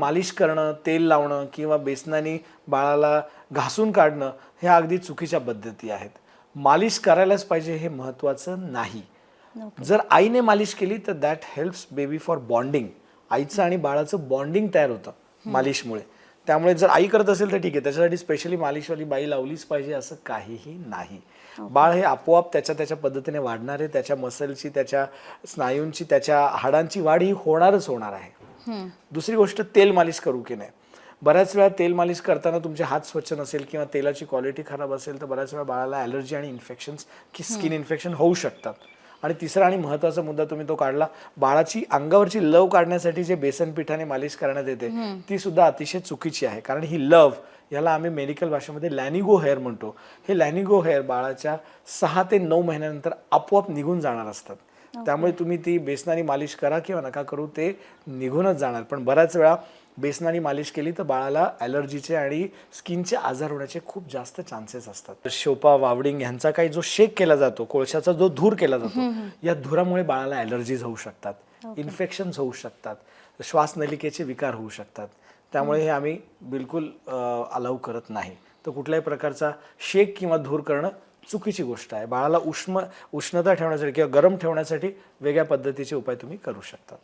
मालिश करणं तेल लावणं किंवा बेसनाने बाळाला घासून काढणं ह्या अगदी चुकीच्या पद्धती आहेत. मालिश करायलाच पाहिजे हे महत्त्वाचं नाही. जर आईने मालिश केली तर that helps baby for bonding आईचं आणि बाळाचं बॉन्डिंग तयार होतं मालिशमुळे. त्यामुळे जर आई करत असेल तर ठीक आहे. त्याच्यासाठी स्पेशली मालिशवाली बाई लावलीच पाहिजे असं काहीही नाही. बाळ हे आपोआप त्याच्या त्याच्या पद्धतीने वाढणार आहे. त्याच्या मसलची त्याच्या स्नायूंची त्याच्या हाडांची वाढ ही होणारच होणार आहे. दुसरी गोष्ट तेल मालिश करू की नाही. बऱ्याच वेळा तेल मालिश करताना तुमचे हात स्वच्छ नसेल किंवा तेलाची क्वालिटी खराब असेल तर बऱ्याच वेळा बाळाला ॲलर्जी आणि इन्फेक्शन्स की स्किन इन्फेक्शन होऊ शकतात. आणि तिसरा आणि महत्त्वाचा मुद्दा तुम्ही तो काढला बाळाची अंगावरची लव काढण्यासाठी जे बेसन पिठाने मालिश करण्यात येते ती सुद्धा अतिशय चुकीची आहे. कारण ही लव याला आम्ही मेडिकल भाषेमध्ये लॅनिगो हेअर म्हणतो. हे लॅनिगो हेअर बाळाच्या सहा ते नऊ महिन्यानंतर आपोआप निघून जाणार असतात. त्यामुळे तुम्ही ती बेसनाने मालिश करा किंवा नका करू ते निघूनच जाणार. पण बऱ्याच वेळा बेसनाने मालिश केली तर बाळाला ॲलर्जीचे आणि स्किनचे आजार होण्याचे खूप जास्त चान्सेस असतात. शोपा वावडिंग ह्यांचा काही जो शेक केला जातो कोळशाचा जो धूर केला जातो या धुरामुळे बाळाला ॲलर्जीज होऊ शकतात. इन्फेक्शन्स होऊ शकतात. श्वासनलिकेचे विकार होऊ शकतात. त्यामुळे हे आम्ही बिलकुल अलाव करत नाही. तर कुठल्याही प्रकारचा शेक किंवा धूर करणं चुकीची गोष्ट आहे. बाळाला उष्म उष्णता ठेवण्यासाठी किंवा गरम ठेवण्यासाठी वेगळ्या पद्धतीचे उपाय तुम्ही करू शकता.